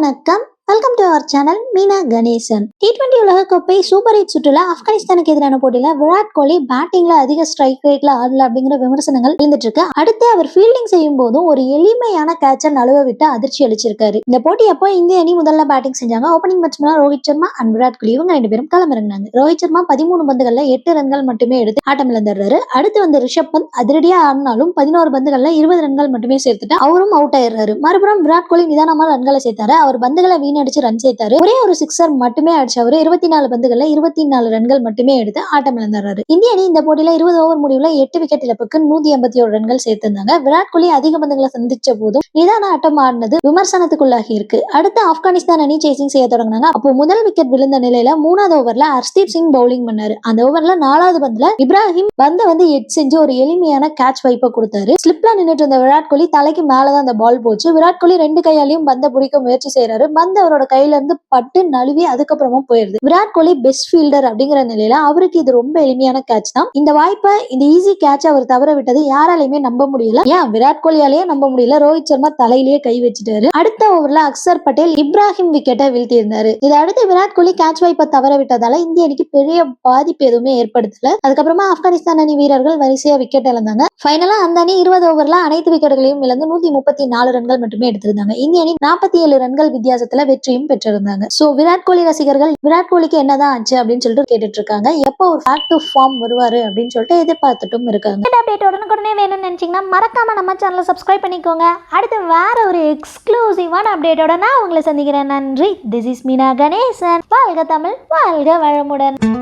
வணக்கம். Welcome to our channel Meena Ganesan T twenty உலகக்கோப்பை super eight சுற்றுலா ஆப்கானிஸ்தானுக்கு எதிரான போட்டியில விராட் கோலி பேட்டிங்ல அதிக ஸ்ட்ரைக் ரேட்ல ஆடல அப்படிங்கிற விமர்சனங்கள் இருந்துட்டு இருக்கு அடுத்து அவர் ஃபீல்டிங் செய்யும் போதும் ஒரு எளிமையான கேட்சை நழுவ விட்டு அதிர்ச்சி அளிச்சிருக்காரு. இந்த போட்டி அப்போ இந்திய அணி முதல்ல பேட்டிங் செஞ்சாங்க. ஓப்பனிங் பேட்ஸ்மேனா ரோஹித் சர்மா அண்ட் விராட் கோலி இவங்க ரெண்டு பேரும் களமிறங்கினாங்க. ரோஹித் சர்மா பதிமூணு பந்துகள்ல எட்டு ரன்கள் மட்டுமே எடுத்து ஆட்டம் இழந்துடுறாரு. அடுத்து வந்து ரிஷப் பந்த் அதிரடியா ஆடினாலும் பதினோரு பந்துகள்ல இருபது ரன்கள் மட்டுமே சேர்த்துட்டு அவரும் அவுட் ஆயிடுறாரு. மறுபுறம் விராட் கோலி நிதானமா ரன்களை சேர்த்தாரு. அவர் பந்துகளை அடிச்சு ரன் சேர்த்தாரு ஒரே ஒரு சிக்ஸர் மட்டுமே அடிச்சவர் இருபத்தி நாலு பந்துகள்ல இருபத்தி நாலு ரன்கள் மட்டுமே எடுத்து ஆட்டம் இழந்தாரு. இந்திய அணி இந்த போட்டியில இருபது ஓவர் முடிவுல எட்டு விக்கெட் இழப்புக்கு நூத்தி எண்பத்தி ஏழு ரன்கள் சேர்த்திருந்தாங்க. விராட் கோலி அதிக பந்துகளை சந்திச்ச போதும் நிதான ஆட்டம் ஆடினது விமர்சனத்துக்குள்ளாகி இருக்கு. அடுத்து ஆப்கானிஸ்தான் அணி சேசிங் செய்ய தொடங்கினாங்க. அப்போ முதல் விக்கெட் விழுந்த நிலையில மூணாவது ஓவர்ல ஹர்ஷ்தீப் சிங் பவுலிங் பண்ணாரு. அந்த ஓவர்ல நாலாவது பந்துல இப்ராஹிம் பந்தை வந்து எட் செஞ்சு ஒரு எளிமையான கேட்ச் வைப்பை கொடுத்தாரு. ஸ்லிப்ல நின்னுட்டு இருந்த விராட் கோலி தலைக்கு மேலதான் அந்த பால் போச்சு. விராட் கோலி ரெண்டு கையாலையும் பந்தை பிடிக்க முயற்சி செய்யறாரு பந்த அவரோட கையில இருந்து பட்டு நழுவி அதுக்கப்புறமா போயிருது. விராட் கோலி பெஸ்ட் ஃபீல்டர் அப்படிங்கிற நிலையில அவருக்கு இது ரொம்ப எளிமையான கேட்ச் தான். இந்த வாய்ப்பை இந்த ஈஸி கேட்ச் அவர் தவற விட்டது யாராலையுமே நம்ப முடியல. ஏன்? விராட் கோலியாலேயே நம்ப முடியல. ரோஹித் சர்மா தலையிலேயே கை வச்சுட்டாரு. அடுத்த ஓவர்ல அக்சர் பட்டேல் இப்ராஹிம் விக்கெட்டை வீழ்த்தி இருந்தாரு இதை அடுத்து விராட் கோலி கேட்ச் வாய்ப்பை தவற விட்டதால இந்திய அணிக்கு பெரிய பாதிப்பு எதுவுமே ஏற்படுத்தல. அதுக்கப்புறமா ஆப்கானிஸ்தான் அணி வீரர்கள் வரிசையா விக்கெட் இழந்தாங்க. ஃபைனலா அந்த அணி இருபது ஓவர்ல அனைத்து விக்கெட்டுகளையும் இழந்து நூத்தி முப்பத்தி நாலு ரன்கள் மட்டுமே எடுத்திருந்தாங்க. இந்திய அணி நாற்பத்தி ஏழு ரன்கள் வித்தியாசத்துல வெற்றியும் பெற்றிருந்தாங்க. சோ விராட் கோலி ரசிகர்கள் விராட் கோலிக்கு என்னதான் ஆச்சு? அப்படின்னு சொல்லிட்டு கேட்டுட்டு இருக்காங்க எப்போ ஒரு ஃபேக்ட் ஃபார்ம் வருவாரு அப்படின்னு சொல்லிட்டு எதிர்பார்த்துட்டும் இருக்காங்க. அப்டேட் உடனுக்குடனே வேணும்னு நினைச்சீங்கன்னா மறக்காம நம்ம சேனலை சப்ஸ்கிரைப் பண்ணிக்கோங்க. அடுத்து வேற ஒரு எக்ஸ்க்ளூசிவான அப்டேட்டோட நான் உங்களை சந்திக்கிறேன். நன்றி. This is Meena Ganesan. வாழ்க தமிழ் வாழ்க வளமுடன்.